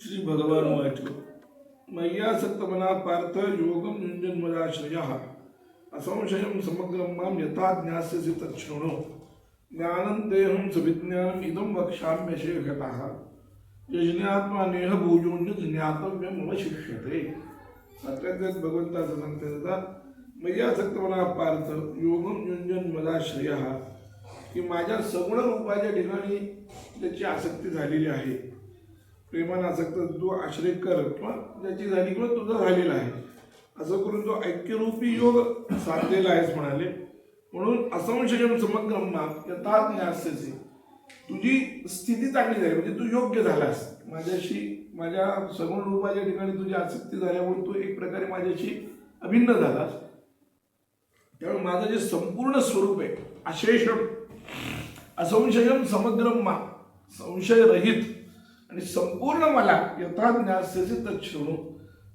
श्री भगवान वाच मय्या सक्तमना पार्थ योगम युंजन्मदाश्रय असंशयं समग्रम माम यथा ज्ञास्यसि तच्छृणु ज्ञानं तेहं सविज्ञानम् इदं घटः यज्ञात्मा नेह भूजोन्य ज्ञातव्यम अवशिष्यते अत्यंत भगवंताचं सांगते दादा सक्तमना पार्थ योगम युंजन मदाश्रय की माझ्या सगुण रूपाच्या ठिकाणी त्याची आसक्ती झालेली आहे. प्रेमानं आसक्त तू आश्रय कर किंवा ज्याची झाली किंवा तुझा झालेला आहे. असं करून तो ऐक्यरूपी योग साधलेला आहेस म्हणाले. म्हणून असंशयम समग्रम्मा यथात न्याससी तुझी स्थिती चांगली झाली म्हणजे तू योग्य झालास. माझ्याशी माझ्या सगुण रूपाच्या ठिकाणी तुझी आसक्ती झाल्यामुळे तू एक प्रकारे माझ्याशी अभिन्न झालास. त्यामुळे माझं जे संपूर्ण स्वरूप आहे अशेषम असंशयम समग्रम्मा संशय संशयरहित आणि संपूर्ण मला यथा सचित तच्छृणू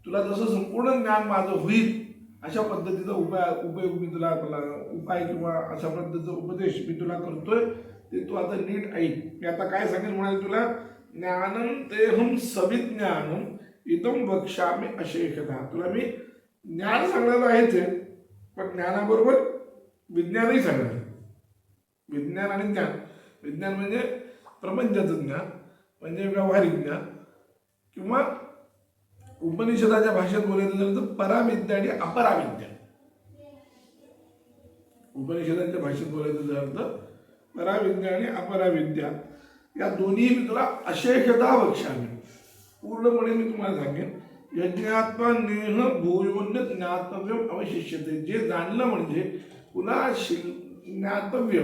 तुला जसं संपूर्ण ज्ञान माझं होईल अशा पद्धतीचा उपाय उपयोग मी तुला तुला उपाय किंवा अशा पद्धतीचा उपदेश मी तुला करतोय ते तू आता नीट ऐक. मी आता काय सांगेल म्हणाल तुला? ज्ञानम तेहम सविज्ञानम इदम वक्ष्यामी अशेषता. तुला मी ज्ञान सांगणार आहेच आहे पण ज्ञानाबरोबर विज्ञानही सांगणार विज्ञान आणि ज्ञान. विज्ञान म्हणजे प्रपंचाचं ज्ञान. म्हणजे व्यावहारिक ज्ञान किंवा उपनिषदाच्या भाषेत बोलायचं झालं तर पराविद्या आणि अपराविद्या. उपनिषदाच्या भाषेत बोलायचं झालं तर पराविद्या आणि अपराविद्या. या दोन्ही मी तुला अशेषता बक्षामी पूर्णपणे मी तुम्हाला सांगेन यज्ञात्मा नेह भूयोन्य ज्ञातव्य अवशिष्यते. जे जाणलं म्हणजे पुन्हा शिल ज्ञातव्य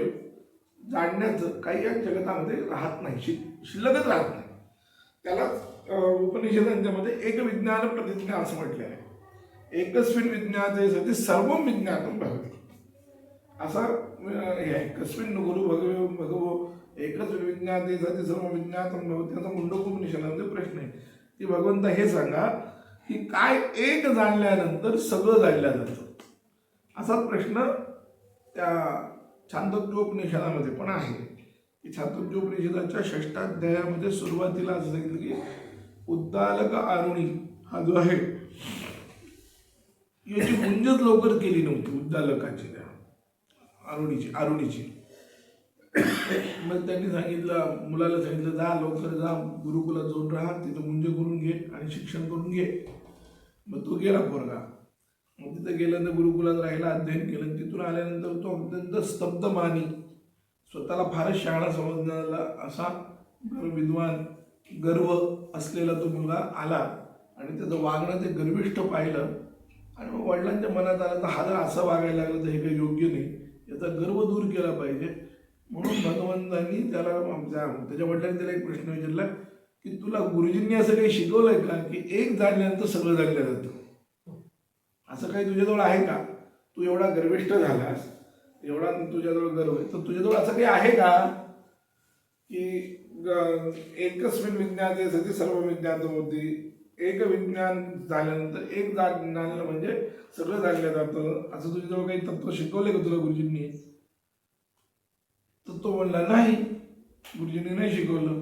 जाणण्याचं काही या जगतामध्ये राहत नाही. शिक शिल्लकच राहत नाही. त्याला उपनिषदांच्यामध्ये एक विज्ञान प्रतिज्ञा असं म्हटलं आहे. एकस्मिन विज्ञाते सती सर्व विज्ञातम भवती असा हे आहे. गुरु भगव भगवो. एकच विज्ञाते सती सर्व विज्ञातम भगवती असा मुंडकोपनिषदामध्ये प्रश्न आहे. की भगवंत हे सांगा की काय एक जाणल्यानंतर सगळं जाणलं जातं. असा प्रश्न त्या छांदोग्योपनिषदामध्ये पण आहे. की छांदोग्योपनिषदाच्या षष्टाध्यायामध्ये सुरुवातीला असं सांगितलं की उद्दालक आरुणी हा जो आहे याची गुंजत लवकर केली नव्हती उद्दालकाची त्या आरुणीची आरुणीची. मग त्यांनी सांगितलं मुलाला सांगितलं जा लवकर जा गुरुकुलात जाऊन राहा तिथं मुंज करून घे आणि शिक्षण करून घे. मग तो गेला पोरगा. मग तिथं गेल्यानंतर गुरुकुलात राहिला अध्ययन केलं तिथून आल्यानंतर तो अत्यंत स्तब्ध मानी स्वतःला फारच शाळा समजणारा असा विद्वान गर्व असलेला तो मुलगा आला आणि त्याचं वागणं ते गर्विष्ठ पाहिलं. आणि मग वडिलांच्या मनात आलं तर हा जर असं वागायला लागलं तर हे काही योग्य नाही. याचा गर्व दूर केला पाहिजे. म्हणून भगवंतांनी त्याला त्याच्या वडिलांनी त्याला एक प्रश्न विचारला की तुला गुरुजींनी असं काही शिकवलंय का की एक जाणल्यानंतर सगळं जाणलं जातं? असं काही तुझ्याजवळ आहे का? तू एवढा गर्विष्ठ झालास. एवढा तुझ्याजवळ गर्व आहे. तर तुझ्याजवळ असं काही आहे का? की एकस्मिन विज्ञाते सती सर्व विज्ञात होती एक विज्ञान झाल्यानंतर एक जाणलं म्हणजे सगळं जाणलं जातं असं तुझ्याजवळ काही तत्व शिकवले का तुला गुरुजींनी? तर तो म्हणला नाही. गुरुजींनी नाही शिकवलं.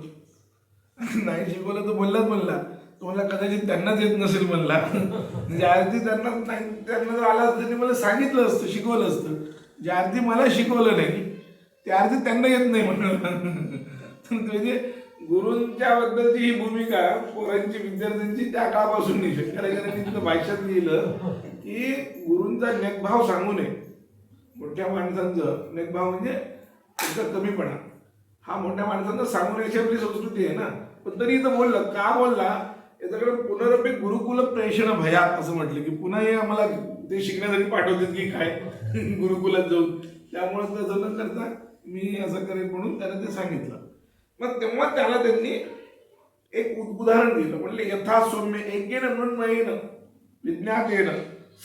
नाही शिकवलं तर बोललाच म्हणला तो म्हणला कदाचित त्यांनाच येत नसेल म्हणला. म्हणजे आरती त्यांना नाही त्यांना जर आला असतं त्यांनी मला सांगितलं असतं शिकवलं असतं. जे आरती मला शिकवलं नाही ते आरती त्यांना येत नाही म्हणून. म्हणजे गुरूंच्या बद्दलची ही भूमिका पोरांची विद्यार्थ्यांची त्या काळापासून नाही. तिथं भाष्यात लिहिलं की गुरूंचा नेकभाव सांगू नये. मोठ्या माणसांचं नेकभाव म्हणजे त्यांचा कमीपणा. हा मोठ्या माणसांना सांगू नये अशी आपली संस्कृती आहे ना. पण तरी इथं बोललं का बोलला? याच्याकडे पुनरपी गुरुकुल प्रेषण भयात असं म्हटलं की पुन्हा हे आम्हाला ते शिकण्यासाठी पाठवतात की काय? गुरुकुलात जाऊन. त्यामुळे तसं न करता मी असं करेन म्हणून त्याने ते सांगितलं. मग तेव्हा त्याला त्यांनी एक उद- उदाहरण दिलं. म्हणले यथा सौम्य एकेन मृण्मयेन विज्ञातेन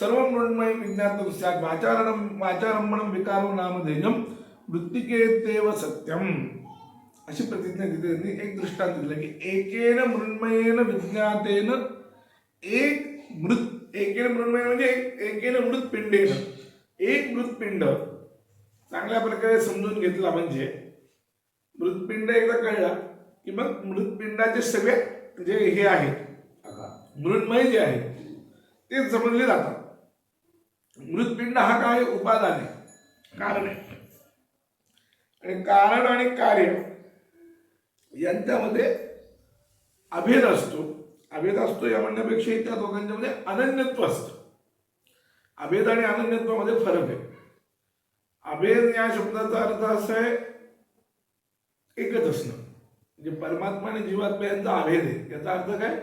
सर्व मृण्मय विज्ञात स्यात् वाचारणम वाचारंभणम विकारो नामधेयम मृत्तिकेतेव सत्यम. अशी प्रतिज्ञा दिली त्यांनी एक दृष्टांत दिलं की एकेन मृण्मयेन विज्ञातेन एक मृत एकेन मृण्मय म्हणजे एक एकेन मृतपिंडेन एक मृतपिंड. चांगल्या प्रकारे समजून घेतला म्हणजे मृतपिंड एकदा कळला की मग मृतपिंडाचे सगळे जे हे आहे मृन्मय जे आहे ते समजले जातात. मृतपिंड हा काय? उपादान आहे. कारण आहे. आणि कारण आणि कार्य यांच्यामध्ये अभेद असतो. अभेद असतो या म्हणण्यापेक्षा त्या दोघांच्यामध्ये अनन्यत्व असतं. अभेद आणि अनन्यत्वामध्ये फरक आहे. अभेद या शब्दाचा अर्थ असा आहे एकच असणं. म्हणजे परमात्मा आणि जीवात्मा यांचा अभेद आहे. याचा अर्थ काय?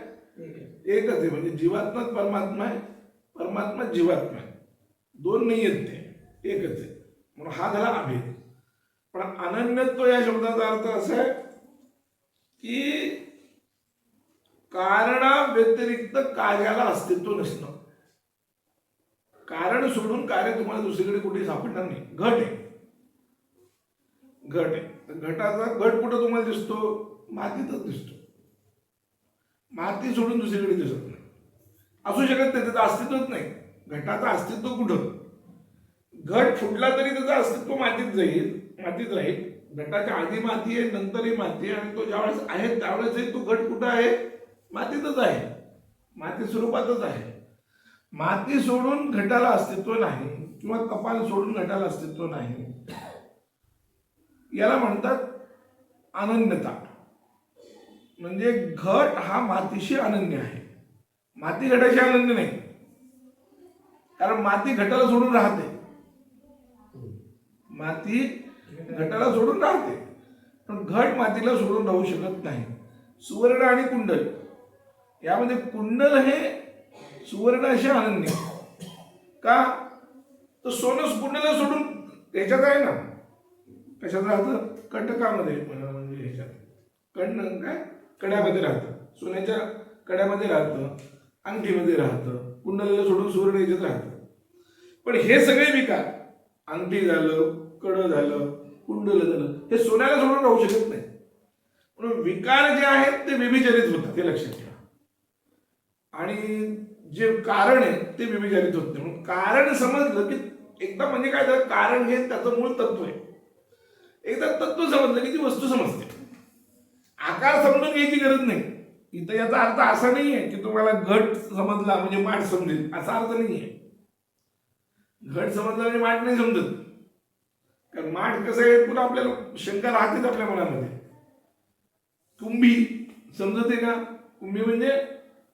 एकच आहे. म्हणजे जीवात्माच परमात्मा आहे परमात्मा जीवात्मा आहे. दोन नाही आहेत ते एकच आहे. म्हणून हा झाला अभेद. पण अनन्यत्व या शब्दाचा अर्थ असा आहे की कारणा व्यतिरिक्त कार्याला अस्तित्व नसणं कारण सोडून कार्य तुम्हाला दुसरीकडे कुठे सापडणार नाही. घट आहे. घट आहे. घटाचा घट कुठं तुम्हाला दिसतो? मातीतच दिसतो. माती सोडून दुसरीकडे दिसत नाही. असू शकत नाही त्याचं अस्तित्वच नाही. घटाचं अस्तित्व कुठं? घट फुटला तरी त्याचं अस्तित्व मातीत जाईल मातीत राहील. घटाच्या आधी माती आहे नंतरही माती आहे आणि तो ज्यावेळेस आहे त्यावेळेसही तो घट कुठं आहे? मातीतच आहे. माती स्वरूपातच आहे. माती सोडून घटाला अस्तित्व नाही किंवा कपाल सोडून घटाला अस्तित्व नाही. याला म्हणतात अनन्यता. म्हणजे घट हा मातीशी अनन्य आहे. माती घटाशी अनन्य नाही. कारण माती घटाला सोडून राहते. माती घटाला सोडून राहते. पण घट मातीला सोडून राहू शकत नाही. सुवर्ण आणि कुंडल. यामध्ये कुंडल हे सुवर्णाशी अनन्य. का? तर सोनं कुंडला सोडून ह्याच्यात आहे ना? कशात राहतं? कंटकामध्ये म्हणजे ह्याच्यात. कण काय? कड्यामध्ये राहतं. सोन्याच्या कड्यामध्ये राहतं. अंगठीमध्ये राहतं. कुंडलीला सोडून सुवर्ण याच्यात राहतं. पण हे सगळे विकार. अंगठी झालं कडं झालं कुंडल झालं हे सोन्याला सोडून राहू शकत नाही. म्हणून विकार जे आहेत ते व्यभिचारित होतात हे लक्षात आणि जे कारण आहे ते व्यभिचारित होत नाही. म्हणून कारण समजलं की एकदा म्हणजे काय झालं कारण हे त्याचं मूळ तत्व आहे. एकदा तत्व समजलं की ती वस्तू समजते. आकार समजून घ्यायची गरज नाही. इथं याचा अर्थ असा नाही आहे की तुम्हाला घट समजला म्हणजे माठ समजेल असा अर्थ नाही आहे घट समजला म्हणजे माठ नाही समजत. कारण माठ कसं आहे पुन्हा आपल्याला शंका राहतेच आपल्या मनामध्ये. कुंभी समजते का? कुंभी म्हणजे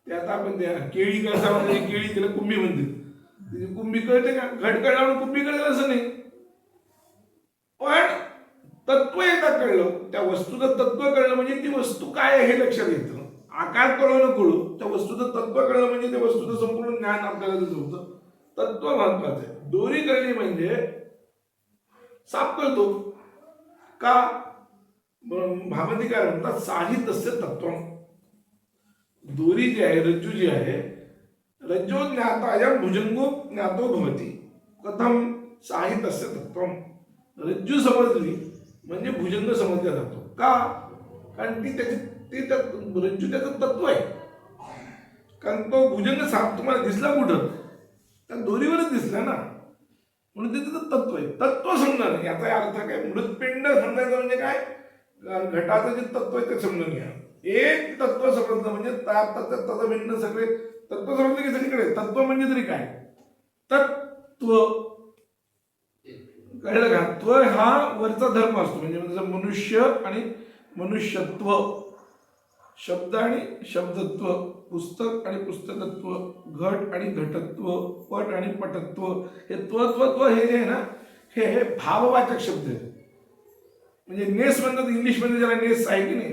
ते आता आपण त्या केळी कसा म्हणजे केळी तिला कुंभी म्हणते. कुंभी कळते का? घटकळ लावून कुंभी कळेल असं नाही. पण तत्व एकदा कळलं. त्या वस्तूचं तत्व कळलं म्हणजे ती वस्तू काय आहे हे लक्षात येतं. आकार कळो न कळू त्या वस्तूचं तत्व कळलं म्हणजे त्या वस्तूचं संपूर्ण ज्ञान आपल्याला तिथं होतं. तत्व महत्वाचं आहे. दोरी कळली म्हणजे साप कळतो. का? भामतिकार म्हणतात साहित्य तत्व दोरी जी आहे रज्जू जी आहे रज्जो ज्ञाताया भुजंगो ज्ञातो भवती। कथम साहित्य तत्व रज्जू समजली म्हणजे भुजंग समजला जातो। का? कारण ती त्याची ती त्या रज्जू त्याचं तत्व आहे. कारण तो भुजंग साप तुम्हाला दिसला कुठं? त्या दोरीवरच दिसला ना. म्हणून ते त्याचं तत्व आहे. तत्व समजणं याचा अर्थ काय? मृतपिंड समजायचं म्हणजे काय? घटाचं जे तत्व आहे ते समजून घ्या. एक तत्व समजलं म्हणजे तत्व भिन्न सगळे. तत्व समजलं की सगळीकडे? तत्व म्हणजे तरी काय? तत्व कळलं का? त्व हा वरचा धर्म असतो. म्हणजे मनुष्य आणि मनुष्यत्व. शब्द आणि शब्दत्व. पुस्तक आणि पुस्तकत्व. घट आणि घटत्व. पट आणि पटत्व. हे त्वत्वत्व हे जे आहे ना हे हे भाववाचक शब्द आहे म्हणजे नेस म्हणतात इंग्लिशमध्ये ज्याला नेस आहे की नाही?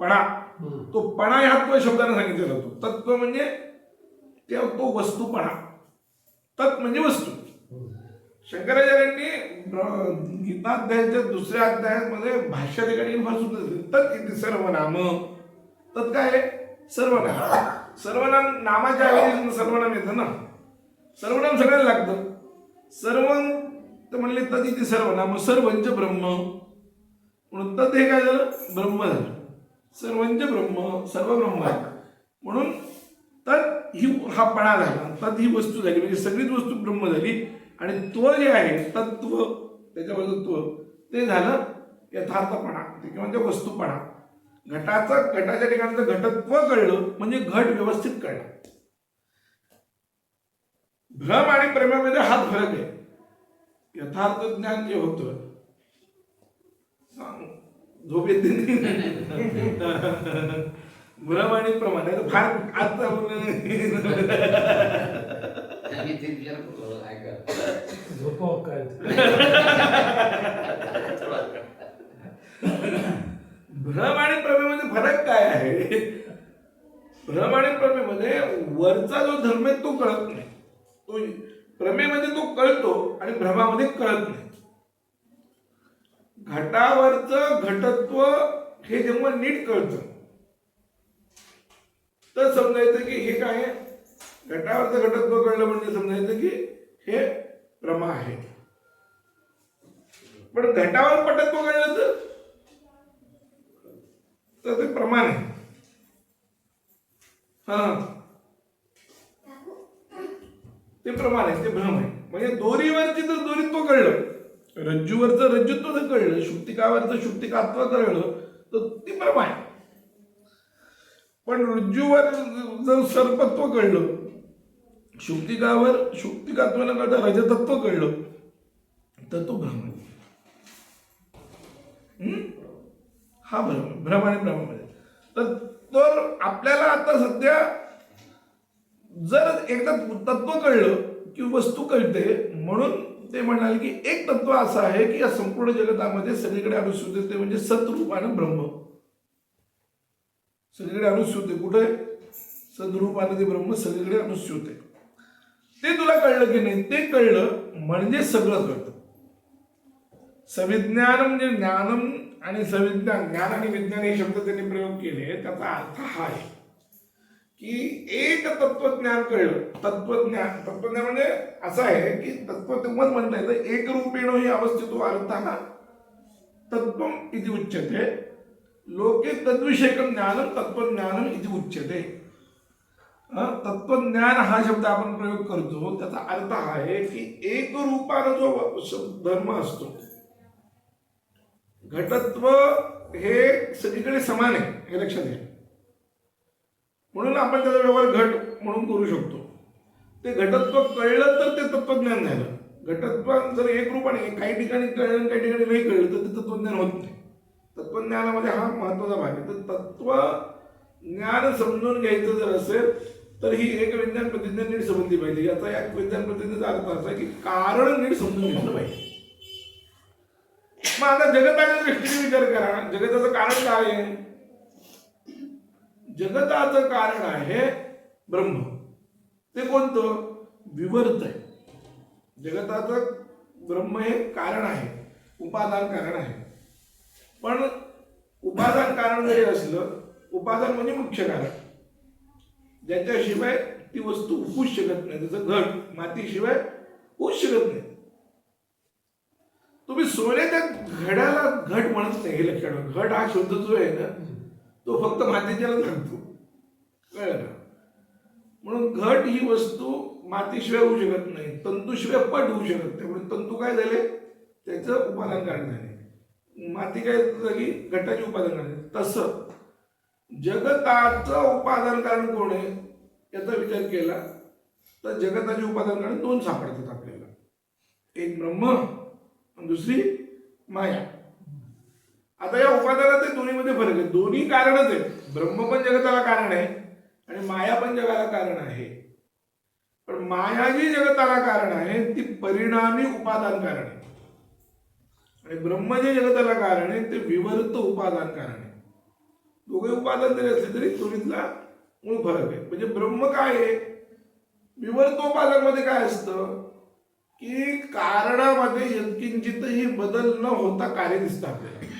पणा तो पणा ह्या त्व शब्दाने सांगितला जातो तत्व म्हणजे ते तो वस्तूपणा. तत् म्हणजे वस्तू. शंकराचार्यांनी गीताध्यायाच्या दुसऱ्या अध्यायामध्ये भाष्य ठिकाणी फार तत् इथे सर्व नाम तत् काय आहे? सर्वनाम. सर्वनाम नामाच्या ऐवजी सर्वनाम येतं ना. सर्वनाम सगळ्याला लागतं. सर्व तर म्हणले तद इथे सर्वनाम. सर्वंच ब्रह्म. म्हणून तद हे काय झालं? ब्रह्म झालं. सर्वंच ब्रह्म सर्व ब्रह्म आहे म्हणून तर ही हा पणा झाला. तद ही वस्तू झाली. म्हणजे सगळीच वस्तू ब्रह्म झाली. आणि त्व जे आहे तत्व त्याच्याबद्दल त्व ते झालं यथार्थपणा ते किंवा ते वस्तूपणा घटाचा घटाच्या ठिकाणचं घटत्व कळलं म्हणजे घट व्यवस्थित कळला. भ्रम आणि प्रेमामध्ये हा फरक आहे. यथार्थ ज्ञान जे होतं झोप येते नाही. भ्रम आणि प्रमाण फार आता काय भ्रम आणि प्रमेमध्ये फरक काय आहे? भ्रम आणि प्रमेमध्ये वरचा जो धर्म आहे तो कळत नाही. तो प्रमेमध्ये तो कळतो आणि भ्रमामध्ये कळत नाही. घटावरचं घटत्व हे जेव्हा नीट कळतं तर समजायचं की हे काय आहे? घटावरचं घटत्व कळलं म्हणजे समजायचं की हे प्रमा आहे. पण घटावर पटत्व कळलं तर तर ते प्रमाण आहे. हा. ते प्रमाण आहे ते भ्रम आहे. म्हणजे दोरीवरची तर दोरीत्व कळलं रज्जूवरचं रज्जुत्व जर कळलं शुक्तिकावरचं शुक्तिकात्व कळलं तर ती भ्रम आहे पण रज्जूवर जर सर्पत्व कळलं शुक्तिकावर शुक्तिकात्व न कळतं रजतत्व कळलं तर तो भ्रम आहे हम्म? हा भ्रम भ्रम आणि भ्रमामध्ये तर तर आपल्याला आता सध्या जर एकदा तत्व कळलं की वस्तू कळते म्हणून ते म्हणाले की एक तत्व असं आहे की या संपूर्ण जगतामध्ये सगळीकडे अनुसूत येते म्हणजे सतरूप आणि ब्रह्म. सगळीकडे अनुसूत कुठे? सद्रूप आणि ते ब्रह्म सगळीकडे अनुसूत ते तुला कळलं की नाही? ते कळलं म्हणजे सगळं कळतं सविज्ञान म्हणजे ज्ञानम आणि सविज्ञान ज्ञान आणि विज्ञान हे शब्द त्यांनी प्रयोग केले त्याचा अर्थ हा आहे. की एक तत्वज्ञान कळलं. तत्वज्ञान तत्वज्ञान म्हणजे असं आहे की तत्व तेव्हाच म्हणता येतं. एक रूपेण ही अवस्थितो अर्थानं तत्व इति उच्यते. लोके तद्विषयक ज्ञानं तत्वज्ञान इति उच्यते. तत्वज्ञान हा शब्द आपण प्रयोग करतो. त्याचा अर्थ हा आहे की एक रूपानं जो धर्म असतो घटत्व हे सगळीकडे समान आहे. हे लक्षात घ्या. म्हणून आपण त्याचा व्यवहार घट म्हणून करू शकतो. ते घटत्व कळलं तर ते तत्वज्ञान झालं घटत्व जर एक रूपाने काही ठिकाणी कळलं आणि काही ठिकाणी नाही कळलं तर ते तत्वज्ञान होत नाही. तत्वज्ञानामध्ये हा महत्त्वाचा भाग आहे. तर तत्व ज्ञान समजून घ्यायचं जर असेल तर ही एक विज्ञान प्रतिज्ञा नीट समजली पाहिजे. याचा या विज्ञान प्रतिज्ञेचा अर्थ असा आहे की कारण नीट समजून घेतलं पाहिजे. मग आता जगताच्या दृष्टीने विचार करा. जगताचं कारण काय आहे? जगताचं कारण आहे ब्रह्म. ते कोणतं? विवर्त आहे. जगताचं ब्रह्म हे कारण आहे. उपादान कारण आहे. पण उपादान कारण जरी असलं उपादान म्हणजे मुख्य कारण. ज्याच्याशिवाय ती वस्तू होऊच शकत नाही. त्याचं घट मातीशिवाय होऊच शकत नाही. तुम्ही सोन्याच्या घड्याला घट म्हणत नाही हे लक्षात घट हा शब्द जो आहे ना तो फक्त मातीच्याला लागतो कळलं ना? म्हणून घट ही वस्तू मातीशिवाय होऊ शकत नाही. तंतूशिवाय पट होऊ शकत नाही. म्हणून तंतू काय झाले? त्याचं उपादान कारण झाले माती काय झाली? घटाचे उपादान कारण तसं. जगताचं उपादान कारण कोण आहे? याचा विचार केला तर जगताचे उपादान कारण दोन सापडतात आपल्याला. एक ब्रह्म दुसरी माया. आता या उपादानाचे दोन्हीमध्ये फरक आहे. दोन्ही कारणच आहेत. ब्रह्म पण जगताला कारण आहे आणि माया पण जगाला कारण आहे. पण माया जी जगताला कारण आहे ती परिणामी उपादान कारण आहे. आणि ब्रह्म जे जगताला कारण आहे ते विवर्त उपादान कारण आहे. दोघे उपादान जरी असले तरी दोन्हीतला मूळ फरक आहे. म्हणजे ब्रह्म काय आहे? विवर्तोपादानमध्ये काय असतं? की कारणामध्ये यत्किंचितही बदल न होता कार्य दिसतं आपल्याला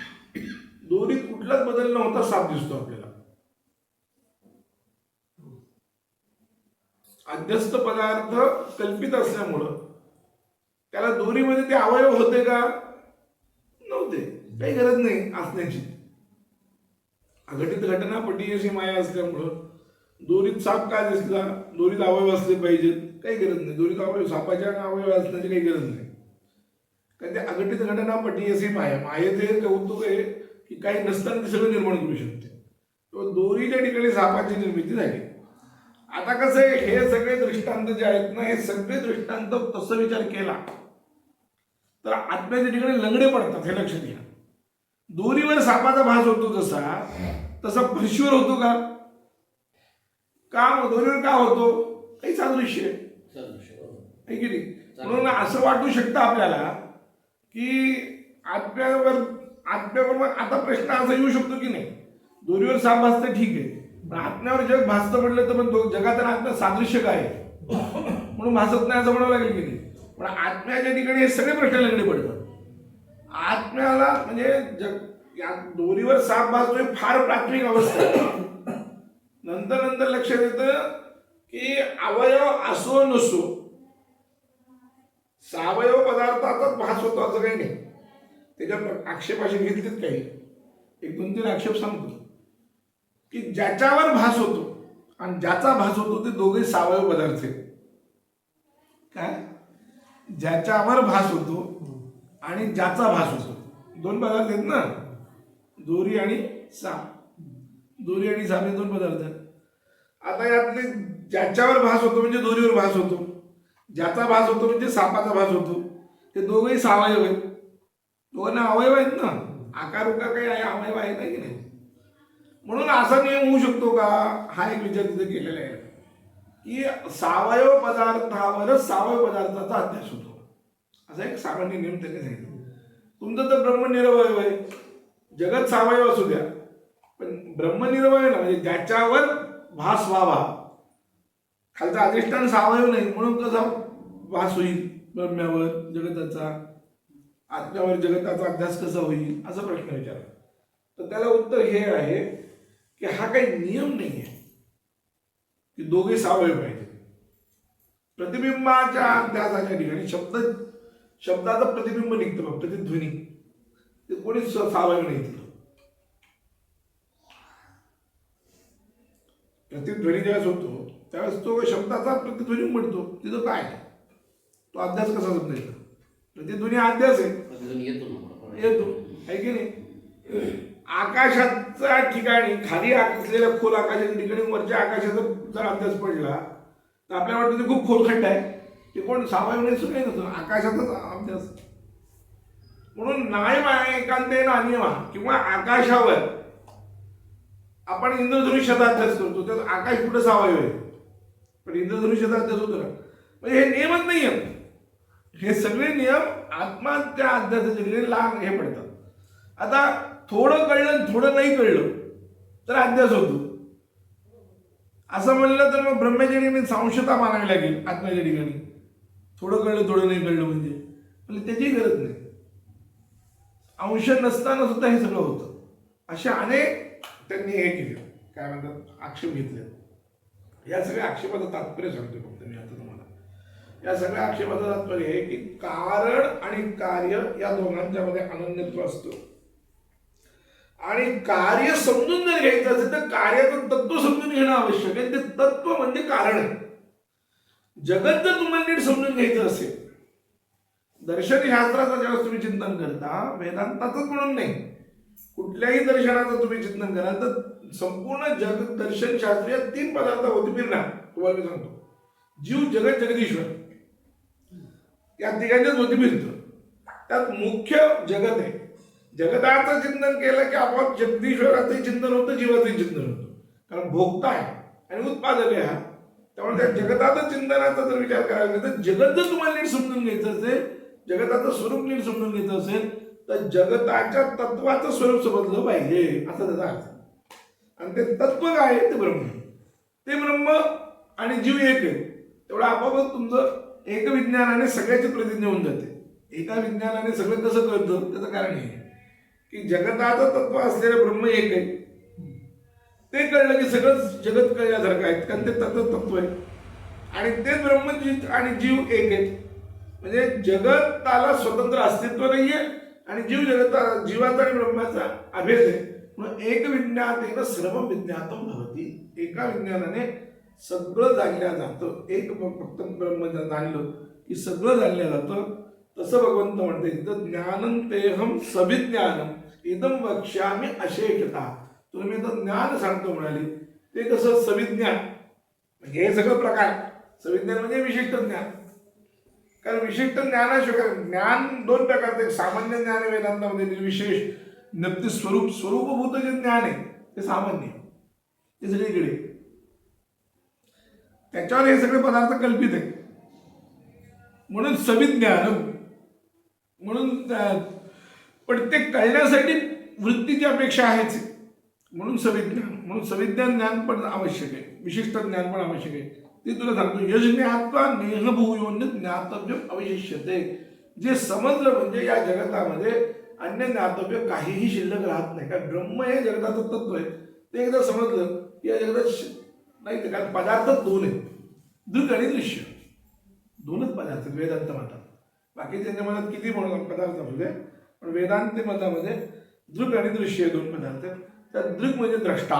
दोन्हीत कुठलाच बदल न होता साप दिसतो आपल्याला. अध्यस्त पदार्थ कल्पित असल्यामुळं त्याला दोरीमध्ये ते अवयव होते का? नव्हते. काही गरज नाही असण्याची. अघटित घटना पटीयशी माया असल्यामुळं दोरीत साप काय दिसला? दोरीत अवयव असले पाहिजेत. काही गरज नाही. दोरीत अवयव सापाच्या अवयव असण्याची काही गरज नाही. कारण ते अघटित घटना पटीयसी माया. मायेचे कौतुक आहे की काही नसताना ते सगळं निर्माण करू शकते. तो दोरीच्या ठिकाणी सापाची निर्मिती झाली. आता कसं आहे हे सगळे दृष्टांत जे आहेत ना हे सगळे दृष्टांत तसं विचार केला तर आत्म्याच्या ठिकाणी लंगडे पडतात हे लक्षात घ्या. दोरीवर सापाचा भास होतो जसा तसा फरशीवर होतो का? का दोरीवर का होतो? काही सादृश्य आहे. आहे की नाही? म्हणून असं वाटू शकतं आपल्याला की आत्म्यावर आत्म्याबरोबर आता प्रश्न असा येऊ शकतो की नाही? दोरीवर साप भासतं ठीक आहे. पण आत्म्यावर जग भासतं म्हटलं तर पण जगात आत्म्या सादृश्य काय? आहे म्हणून भासत नाही असं म्हणावं लागेल की नाही. पण आत्म्याच्या ठिकाणी हे सगळे प्रश्न लागले पडतात. आत्म्याला म्हणजे जग या दोरीवर साप भासतोय फार प्राथमिक अवस्था नंतर नंतर लक्षात येतं की अवयव असो नसो सावयव पदार्थातच भास होतो असं काही नाही. त्याच्यावर आक्षेप असे घेतलेत काही. एक दोन तीन आक्षेप सांगतो. की ज्याच्यावर भास होतो आणि ज्याचा भास होतो ते दोघे सावयव पदार्थ आहेत. काय? ज्याच्यावर भास होतो आणि ज्याचा भास होतो. दोन पदार्थ आहेत ना? दोरी आणि साप दोरी आणि साप हे दोन पदार्थ आहेत. आता यातले ज्याच्यावर भास होतो म्हणजे दोरीवर भास होतो. ज्याचा भास होतो म्हणजे सापाचा भास होतो. ते दोघेही सावयव आहेत. दोन अवयव आहेत ना. आकार उकार काही आहे अवयव आहे ना की नाही? म्हणून असा नियम होऊ शकतो का? हा एक विचार तिथे केलेला आहे. की सावयव पदार्थावरच सावयव पदार्थाचा अध्यास होतो. असा एक सामान्य नियम त्यांनी सांगितला. तुमचं तर ब्रह्मनिरवयव आहे जगत सावयव असू द्या. पण ब्रह्मनिरवय ना म्हणजे ज्याच्यावर भास व्हावा. खालचा अधिष्ठान सावयव नाही म्हणून कसा भास होईल? ब्रह्म्यावर जगताचा. आत्म्यावर जगताचा अभ्यास कसा होईल असा प्रश्न विचारला. तर त्याला उत्तर हे आहे की हा काही नियम नाही आहे की दोघे सावळे पाहिजे. प्रतिबिंबाच्या अभ्यासाच्या ठिकाणी शब्द शब्दाचं प्रतिबिंब निघतं बघ प्रतिध्वनी. ते कोणीच सावयव नाही तिथं. प्रतिध्वनी ज्यावेळेस होतो त्यावेळेस तो शब्दाचा प्रतिध्वनी म्हणतो तिथं काय? तो अभ्यास कसा समजायचा प्रतिध्वनी हा अभ्यास आहे. येतो आहे की नाही? आकाशाच्या ठिकाणी खाली असलेल्या खोल आकाशाच्या ठिकाणी वरच्या आकाशाचा जर अभ्यास पडला तर आपल्याला वाटतं ते खूप खोल खड्ड आहे. ते कोण नाही सुद्धा नसतो आकाशाचाच अभ्यास. म्हणून नायम आहे एकांतेन अनियमा किंवा आकाशावर आपण इंद्रधनुष्याचा अभ्यास करतो त्यात आकाश कुठं सावयव आहे? पण इंद्रधनुष्याचा अभ्यास होतो ना. म्हणजे हे नियमच नाही आहेत हे सगळे नियम आत्महत्या अध्यासाचे ठिकाणी लहान हे पडतात. आता थोडं कळलं थोडं नाही कळलं तर अध्यास होतो असं म्हणलं तर मग ब्रह्मचारी ठिकाणी सांशता मानावी लागेल आत्म्याच्या ठिकाणी. थोडं कळलं थोडं नाही कळलं म्हणजे. म्हणजे त्याची गरज नाही. अंश नसताना सुद्धा हे सगळं होतं. असे अनेक त्यांनी हे केले. काय म्हणतात? आक्षेप घेतले. या सगळ्या आक्षेपाचं तात्पर्य सांगतो फक्त मी आता या सगळ्या आक्षेपाचं तात्पर्य आहे की कारण आणि कार्य या दोघांच्या मध्ये अनन्यत्व असतो. आणि कार्य समजून जर घ्यायचं असेल तर कार्याचं तत्व समजून घेणं आवश्यक आहे. ते तत्व म्हणजे कारण आहे. जगत जर तुम्हाला नीट समजून घ्यायचं असेल दर्शनशास्त्राचं जेव्हा तुम्ही चिंतन करता वेदांताचंच म्हणून नाही. कुठल्याही दर्शनाचं तुम्ही चिंतन कराल तर संपूर्ण जग दर्शनशास्त्रीय तीन पदार्थ होते फिरणार. तुम्हाला मी सांगतो. जीव जगत जगदीश्वर. या तिघांच्याच होती त्यात मुख्य जगत आहे. जगताचं चिंतन केलं की आपण जगदीश्वराचं चिंतन होतं जीवाचं चिंतन होतं. कारण भोगता आहे आणि उत्पादक आहे हा. त्यामुळे त्या जगताचं चिंतनाचा जर विचार करायला गेला तर जगत जर तुम्हाला नीट समजून घ्यायचं असेल जगताचं स्वरूप नीट समजून घ्यायचं असेल तर जगताच्या तत्वाचं स्वरूप समजलं पाहिजे असा त्याचा अर्थ आणि ते तत्व काय आहे ते ब्रह्म ते ब्रह्म आणि जीव एक आहे. तेवढं आपोआपच तुमचं एक विज्ञानाने सगळ्याची प्रतिज्ञा होऊन जाते. एका विज्ञानाने सगळं कसं कळतं? त्याचं कारण हे आहे की जगताचं तत्व असलेलं ब्रह्म एक आहे. ते कळलं की सगळंच जगत कळल्यासारखं आहे कारण ते तत्व तत्व आहे. आणि तेच ब्रह्मजीत आणि जीव एक आहेत. म्हणजे जगताला स्वतंत्र अस्तित्व नाही आहे आणि जीव जगता जीवाचा आणि ब्रह्माचा अभेद आहे. म्हणून एक विज्ञातेन सर्व विज्ञातम भवती. एका विज्ञानाने सगळं जाणलं जातं. एक फक्त ब्रह्म जाणलं की सगळं जाणलं जातं. तसं भगवंत म्हणते इथं ज्ञानं तेहम सभिज्ञानम इदम वक्ष्यामी अशेषता. तुम्ही तर ज्ञान सांगतो म्हणाले ते कसं सविज्ञान? म्हणजे हे सगळं प्रकार. सविज्ञान म्हणजे विशिष्ट ज्ञान. कारण विशिष्ट ज्ञानाशिवाय ज्ञान दोन प्रकारचे एक सामान्य ज्ञान आहे वेदांतामध्ये निर्विशेष नक्की स्वरूप स्वरूपभूत जे ज्ञान आहे ते सामान्य ते सगळीकडे. त्याच्यावर हे सगळे पदार्थ कल्पित आहे म्हणून सविज्ञान म्हणून त्या- पण ते कळण्यासाठी वृत्तीची अपेक्षा आहेच. म्हणून सविज्ञान म्हणून सविज्ञान ज्ञान पण आवश्यक आहे. विशिष्ट ज्ञान पण आवश्यक आहे. ते तुला सांगतो यश ज्ञात्वा नेहभूयोन्य ज्ञातव्य अवशिष्यते. जे समजलं म्हणजे या जगतामध्ये अन्य ज्ञातव्य काहीही शिल्लक राहत नाही. कारण ब्रह्म हे जगताचं तत्व आहे. ते एकदा समजलं की या जगतात नाही तर कारण पदार्थ दोन आहेत. दृक आणि दृश्य. दोनच पदार्थ आहेत वेदांत मतात. बाकी त्यांच्या मनात किती म्हणून पदार्थ असू दे पण वेदांत मतामध्ये दृक आणि दृश्य हे दोन पदार्थ आहेत. त्यात दृक म्हणजे द्रष्टा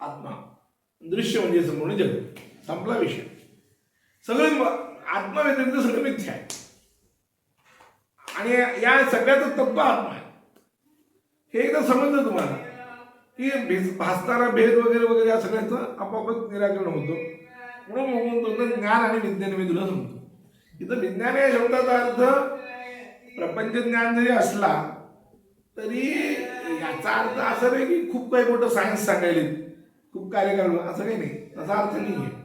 आत्मा. दृश्य म्हणजे संपूर्ण जग संपला विषय. सगळं आत्मा व्यतिरिक्त सगळं मिथ्या आहे. आणि या सगळ्याचं तत्व आत्मा आहे. हे एकदा समजलं तुम्हाला. की भेस- भासणारा भेद वगैरे वगैरे या सगळ्याचं आपोआपच निराकरण होतं. म्हणून म्हणून म्हणतो ज्ञान आणि विज्ञान मी तुला सांगतो. इथं विज्ञान या शब्दाचा अर्थ प्रपंच ज्ञान जरी असला तरी याचा अर्थ असा नाही की खूप काही मोठं सायन्स सांगायले खूप कार्य करणं असं काही नाही. तसा अर्थ नाही आहे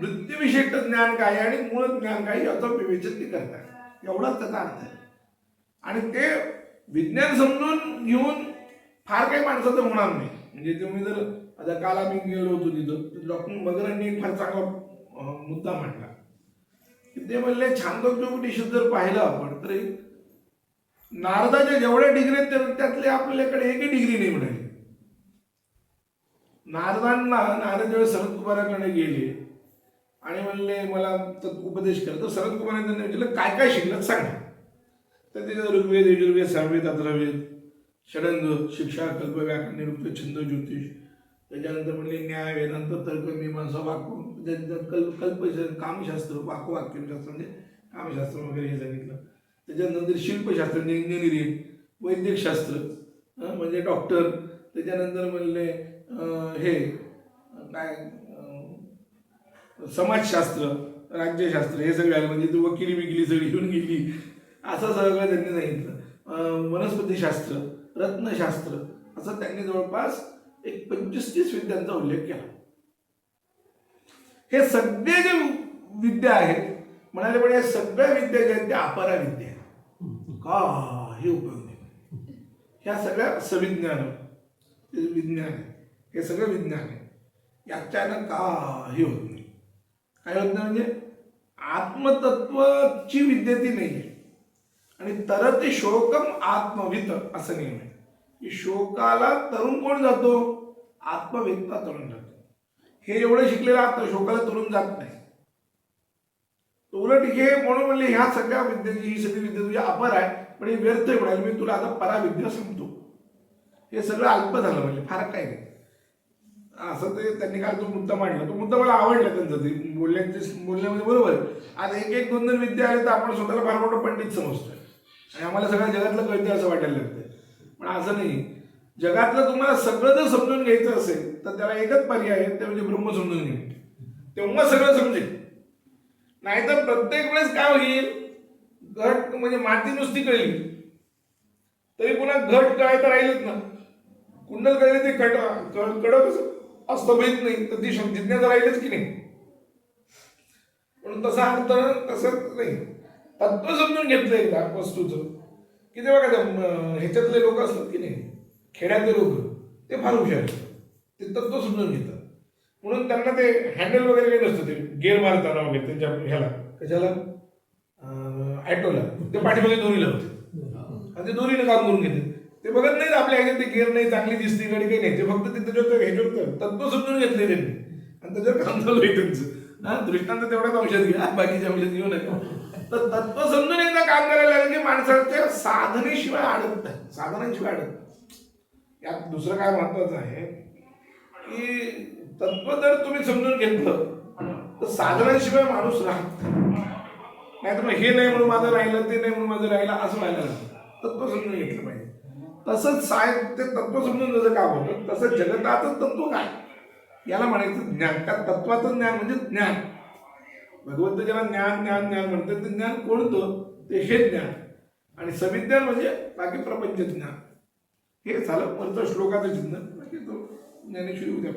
वृत्तीविशिष्ट ज्ञान काय आहे आणि मूळ ज्ञान काय आहे याचं विवेचन ते करतात. एवढाच त्याचा अर्थ आहे. आणि ते विज्ञान समजून घेऊन फार काही माणसाचं होणार नाही. म्हणजे तुम्ही जर आता काल आम्ही गेलो होतो तिथं तर डॉक्टर मगरांनी एक फार चांगला मुद्दा मांडला की ते म्हणले छांदोग्योपनिषद जर पाहिलं आपण तर एक नारदाच्या जेवढ्या डिग्री आहेत त्यातले आपल्याकडे एकही डिग्री नाही म्हणाली. नारदांना नारद जेव्हा शरद कुमाराकडे गेले आणि म्हणले मला तर उपदेश केला तर शरद कुमारांनी त्यांनी विचारलं काय काय शिकलं सांगा. तर त्याच्यात ऋग्वेद यजुर्वेद सामवेद अथर्वेद षडंग शिक्षा कल्प व्याकरण निरुक्त छंद ज्योतिष. त्याच्यानंतर म्हणले न्याय वेदांत तर्क मीमांसा वाक्य त्याच्यानंतर कल्प कल्प कामशास्त्र वाकवाक्यशास्त्र म्हणजे कामशास्त्र वगैरे हे सांगितलं. त्याच्यानंतर शिल्पशास्त्र म्हणजे इंजिनिअरिंग वैद्यकशास्त्र म्हणजे डॉक्टर. त्याच्यानंतर म्हणले हे काय समाजशास्त्र राज्यशास्त्र हे सगळे आलं. म्हणजे ती वकिली बिकिली सगळी घेऊन गेली. असं सगळं त्यांनी सांगितलं. वनस्पतीशास्त्र रत्नशास्त्र असं त्यांनी जवळपास एक पंचवीस तीस विद्यांचा उल्लेख केला. हे सगळे जे विद्या आहेत म्हणाले पण या सगळ्या विद्या ज्या आहेत त्या अपरा विद्या आहेत. हे उपयोग नाही. ह्या सगळ्या सविज्ञान विज्ञान आहे हे सगळं विज्ञान आहे. याच्यानं काही होत नाही. काय होत नाही म्हणजे आत्मतत्वची विद्या ती नाही आहे आणि तरते शोकम आत्मवित असं नियम आहे. की शोकाला तरुण कोण जातो? आत्मवेत्ता तरुण जातो. हे एवढं शिकलेलं आता शोकाला तरुण जात नाही. उलट हे म्हणून म्हणले ह्या सगळ्या विद्येची ही सगळी विद्या तुझी अपर आहे पण हे व्यर्थ म्हणाल मी तुला आता पराविद्या सांगतो हे सगळं अल्प झालं म्हणजे फार काय नाही. असं ते त्यांनी काल तो मुद्दा मांडला. तो मुद्दा मला आवडला त्यांचा ते बोलण्याचे बोलण्यामध्ये बरोबर आहे. आता एक एक दोन दोन विद्या आले तर आपण स्वतःला फार मोठं पंडित समजतोय. आणि आम्हाला सगळ्या जगातलं कळते असं वाटायला लागतं पण असं नाही. जगातलं तुम्हाला सगळं जर समजून घ्यायचं असेल तर त्याला एकच पर्याय आहे ते म्हणजे ब्रह्म समजून घेणे. तेव्हा सगळं समजेल. नाहीतर प्रत्येक वेळेस काय होईल? घट म्हणजे माती नुसती कळली. तरी पुन्हा घट कळायचं राहिलेत ना. कुंडल कळले ते कट कडक कडकच अस्तभेत नाही तर ती शब्द जिज्ञासा राहिलीच की नाही. म्हणून तसा अर्थ तसंच नाही. तत्व समजून घेतलं एकदा वस्तूचं की ते बघा ह्याच्यातले लोक असतात की नाही खेड्यातले लोक ते फार हुशार असतात ते तत्व समजून घेतात. म्हणून त्यांना ते हँडल वगैरे काही नसतं ते गेअर मारताना वगैरे त्यांच्या ह्याला कशाला? ॲटोला ते पाठीमागे दोरीला होते. आणि ते दोरीनं काम करून घेते. ते बघत नाहीत आपल्या ह्याच्यात ते गेअर नाही चांगली दिसते गाडी काही नाही. ते फक्त ते त्याच्यावर ह्याच्यावर तत्व समजून घेतले त्यांनी. आणि त्याच्यावर काम चालू आहे त्यांचं. हा दृष्टांत तेवढाच औषध घ्या बाकीच्या औषध घेऊ नका. तर तत्व समजून एकदा काम करायला लागलं की माणसाच्या साधनेशिवाय अडत नाही. साधनांशिवाय अडत यात दुसरं काय महत्वाचं आहे की तत्व जर तुम्ही समजून घेतलं तर साधनांशिवाय माणूस राहत नाही. तर मग हे नाही म्हणून माझं राहिलं ते नाही म्हणून माझं राहिलं असं व्हायला लागतं तत्व समजून घेतलं पाहिजे. तसंच साहित्य तत्व समजून जसं काम होतं तसं जगताचं तत्व काय? याला म्हणायचं ज्ञान. त्या तत्वाचं ज्ञान म्हणजे ज्ञान. भगवंत ज्याला ज्ञान ज्ञान ज्ञान म्हणतात. ते ज्ञान कोणतं? ते हे ज्ञान. आणि सविज्ञान म्हणजे बाकी प्रपंच ज्ञान. हे झालं वरचं श्लोकाचं चिन्ह बाकी तो ज्ञानेश्वरी उद्या